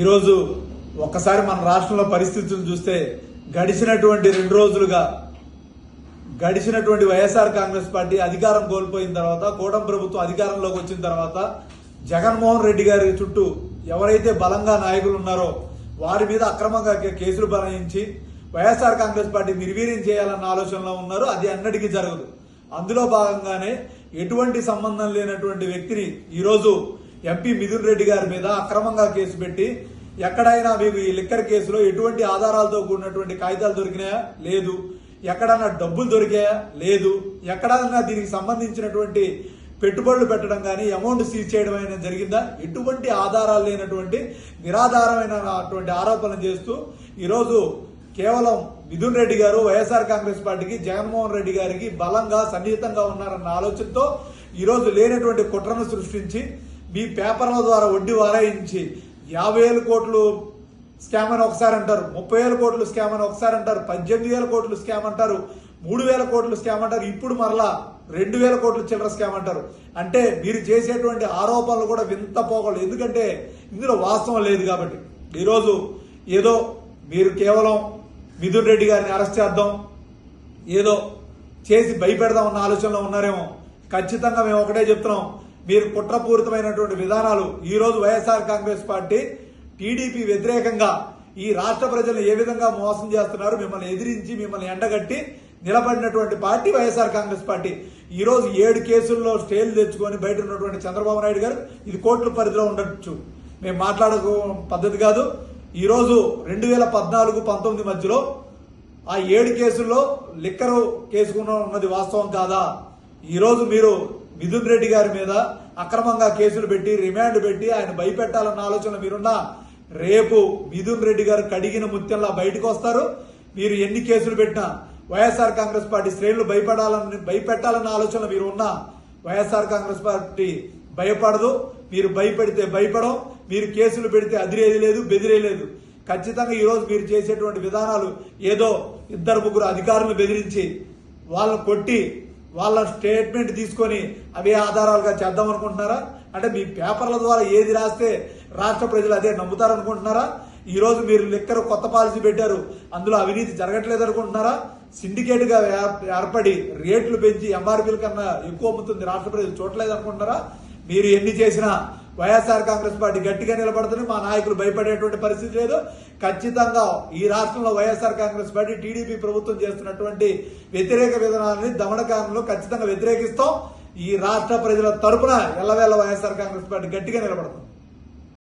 ఈరోజు ఒక్కసారి మన రాష్ట్రంలో పరిస్థితులు చూస్తే గడిచినటువంటి రెండు రోజులుగా గడిచినటువంటి వైఎస్ఆర్ కాంగ్రెస్ పార్టీ అధికారం కోల్పోయిన తర్వాత కూటమి ప్రభుత్వం అధికారంలోకి వచ్చిన తర్వాత జగన్మోహన్ రెడ్డి గారి చుట్టూ ఎవరైతే బలంగా నాయకులు ఉన్నారో వారి మీద అక్రమంగా కేసులు బనాయించి వైఎస్ఆర్ కాంగ్రెస్ పార్టీ నిర్వీర్యం చేయాలన్న ఆలోచనలో ఉన్నారు అది అన్నటికీ జరగదు. అందులో భాగంగానే ఎటువంటి సంబంధం లేనటువంటి వ్యక్తిని ఈరోజు ఎంపీ మిథున్ రెడ్డి గారి మీద అక్రమంగా కేసు పెట్టి ఎక్కడైనా మీకు ఈ లిక్కర్ కేసులో ఎటువంటి ఆధారాలతో కూడినటువంటి కాగితాలు దొరికినాయా? లేదు. ఎక్కడన్నా డబ్బులు దొరికాయా? లేదు. ఎక్కడన్నా దీనికి సంబంధించినటువంటి పెట్టుబడులు పెట్టడం కానీ అమౌంట్ సీజ్ చేయడం అయినా జరిగిందా? ఎటువంటి ఆధారాలు లేనటువంటి నిరాధారమైన అటువంటి ఆరోపణలు చేస్తూ ఈరోజు కేవలం మిథున్ రెడ్డి గారు వైఎస్ఆర్ కాంగ్రెస్ పార్టీకి జగన్మోహన్ రెడ్డి గారికి బలంగా సన్నిహితంగా ఉన్నారన్న ఆలోచనతో ఈరోజు లేనటువంటి కుట్రను సృష్టించి మీ పేపర్ల ద్వారా వడ్డీ వారాయించి యాభై వేల కోట్లు స్కామ్ అని ఒకసారి అంటారు ముప్పై వేల కోట్లు స్కామ్ అని ఒకసారి అంటారు పద్దెనిమిది వేల కోట్లు స్కామ్ అంటారు మూడు వేల కోట్లు స్కామ్ అంటారు ఇప్పుడు మరలా రెండు వేల కోట్లు చిల్లర స్కామ్ అంటారు. అంటే మీరు చేసేటువంటి ఆరోపణలు కూడా వింత పోకూడదు ఎందుకంటే ఇందులో వాస్తవం లేదు కాబట్టి. ఈరోజు ఏదో మీరు కేవలం మిథున్ రెడ్డి గారిని అరెస్ట్ చేద్దాం ఏదో చేసి భయపెడదాం అన్న ఆలోచనలో ఉన్నారేమో. ఖచ్చితంగా మేము ఒకటే చెప్తున్నాం. మీరు కుట్రపూరితమైనటువంటి విధానాలు ఈ రోజు వైఎస్ఆర్ కాంగ్రెస్ పార్టీ టీడీపీ వ్యతిరేకంగా ఈ రాష్ట్ర ప్రజలను ఏ విధంగా మోసం చేస్తున్నారు మిమ్మల్ని ఎదిరించి మిమ్మల్ని ఎండగట్టి నిలబడినటువంటి పార్టీ వైఎస్ఆర్ కాంగ్రెస్ పార్టీ. ఈ రోజు ఏడు కేసుల్లో స్టేలు తెచ్చుకొని బయట ఉన్నటువంటి చంద్రబాబు నాయుడు గారు ఇది కోట్ల పరిధిలో ఉండొచ్చు. మేము మాట్లాడక పద్ధతి కాదు. ఈ రోజు రెండు వేల పద్నాలుగు పంతొమ్మిది మధ్యలో ఆ ఏడు కేసుల్లో లిక్కరు కేసుకున్న ఉన్నది వాస్తవం కాదా? ఈరోజు మీరు మిథున్ రెడ్డి గారి మీద అక్రమంగా కేసులు పెట్టి రిమాండ్ పెట్టి ఆయన భయపెట్టాలన్న ఆలోచన మీరున్నా రేపు మిథున్ రెడ్డి గారు కడిగిన ముత్యంలా బయటకు వస్తారు. మీరు ఎన్ని కేసులు పెట్టినా వైఎస్ఆర్ కాంగ్రెస్ పార్టీ శ్రేణులు భయపడాలని భయపెట్టాలన్న ఆలోచన మీరు ఉన్నా వైఎస్ఆర్ కాంగ్రెస్ పార్టీ భయపడదు. మీరు భయపెడితే భయపడం మీరు కేసులు పెడితే అదిరేది లేదు బెదిరేలేదు ఖచ్చితంగా ఈరోజు మీరు చేసేటువంటి విధానాలు ఏదో ఇద్దరు ముగ్గురు అధికారులు బెదిరించి వాళ్ళని కొట్టి వాళ్ళ స్టేట్మెంట్ తీసుకొని అవే ఆధారాలుగా చేద్దాం అనుకుంటున్నారా? అంటే మీ పేపర్ల ద్వారా ఏది రాస్తే రాష్ట్ర ప్రజలు అదే నమ్ముతారనుకుంటున్నారా? ఈ రోజు మీరు లెక్కర కొత్త పాలసీ పెట్టారు అందులో అవినీతి జరగట్లేదు అనుకుంటున్నారా? సిండికేట్గా ఏర్పడి రేట్లు పెంచి ఎంఆర్పీల కన్నా ఎక్కువ అమ్ముతుంది రాష్ట్ర ప్రజలు చూడలేదు అనుకుంటున్నారా? మీరు ఎన్ని చేసినా వైఎస్ఆర్ కాంగ్రెస్ పార్టీ గట్టిగా నిలబడుతుంది. మా నాయకులు భయపడేటువంటి పరిస్థితి లేదు. ఖచ్చితంగా ఈ రాష్ట్రంలో వైఎస్ఆర్ కాంగ్రెస్ పార్టీ టీడీపీ ప్రభుత్వం చేస్తున్నటువంటి వ్యతిరేక విధానాన్ని దమనకాలంలో ఖచ్చితంగా వ్యతిరేకిస్తాం. ఈ రాష్ట్ర ప్రజల తరపున ఎల్లవేళ వైఎస్ఆర్ కాంగ్రెస్ పార్టీ గట్టిగా నిలబడుతుంది.